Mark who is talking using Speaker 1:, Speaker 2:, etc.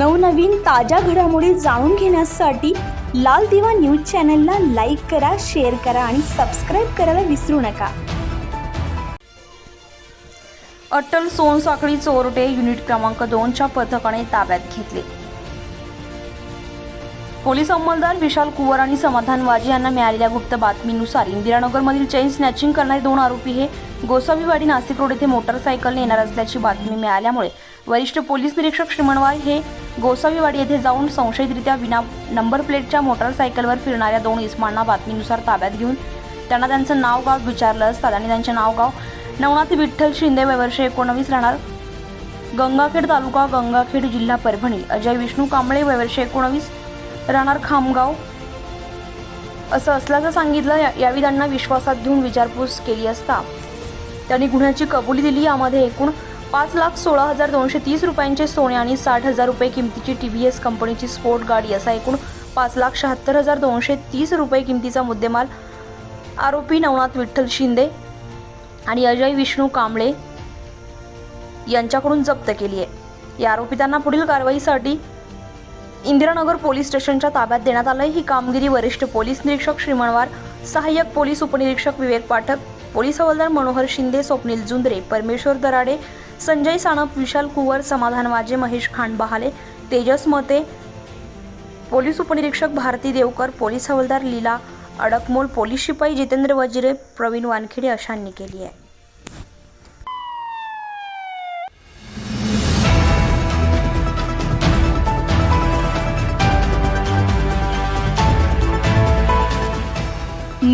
Speaker 1: नवनवीन ताज्या घडामोडी जाणून घेण्यासाठी लाल दिवा न्यूज चॅनलला लाईक करा शेअर करा आणि सबस्क्राईब करायला विसरू नका.
Speaker 2: अटल सोनसाखळी चोरटे युनिट क्रमांक दोनच्या पथकाने ताब्यात घेतले. पोलीस अंमलदार विशाल कुवर आणि समाधान वाजे यांना मिळालेल्या गुप्त बातमीनुसार इंदिरानगरमधील चेन स्नॅचिंग करणारे दोन आरोपी हे गोसावीवाडी नाशिक रोड येथे मोटरसायकलने येणार असल्याची बातमी मिळाल्यामुळे वरिष्ठ पोलीस निरीक्षक श्रीमणवार हे गोसावीवाडी येथे जाऊन संशयितरित्या विना नंबर प्लेटच्या मोटरसायकलवर फिरणाऱ्या दोन इस्मांना बातमीनुसार ताब्यात घेऊन त्यांना त्यांचं नाव गाव विचारलं असतात आणि त्यांचे नाव गाव नवनाथ विठ्ठल शिंदे वयवर्ष एकोणवीस राहणार गंगाखेड तालुका गंगाखेड जिल्हा परभणी. अजय विष्णू कांबळे वयवर्ष एकोणवीस राहणार खामगाव. असं असल्याचं सांगितलं या- यावेळी त्यांना विश्वासात घेऊन विचारपूस केली असता. त्यांनी गुन्ह्याची कबुली दिली. यामध्ये एकूण पाच लाख सोळा हजार दोनशे तीस रुपयांचे सोने आणि साठ हजार रुपये किमतीची टी व्ही एस कंपनीची स्पोर्ट गाडी असा एकूण पाच लाख शहात्तर हजार दोनशे तीस रुपये किमतीचा मुद्देमाल आरोपी नवनाथ विठ्ठल शिंदे आणि अजय विष्णू कांबळे यांच्याकडून जप्त केली आहे. या आरोपितांना पुढील कारवाईसाठी इंदिरानगर पोलीस स्टेशनच्या ताब्यात देण्यात आलं ही कामगिरी वरिष्ठ पोलीस निरीक्षक श्रीमणवार सहाय्यक पोलीस उपनिरीक्षक विवेक पाठक पोलीस हवालदार मनोहर शिंदे स्वप्नील जुंद्रे परमेश्वर दराडे संजय सानप विशाल कुवर समाधान वाजे महेश खांड बहाले तेजस मते पोलीस उपनिरीक्षक भारती देवकर पोलीस हवालदार लीला अडकमोल पोलीस शिपाई जितेंद्र वजिरे प्रवीण वानखेडे अशांनी केली आहे.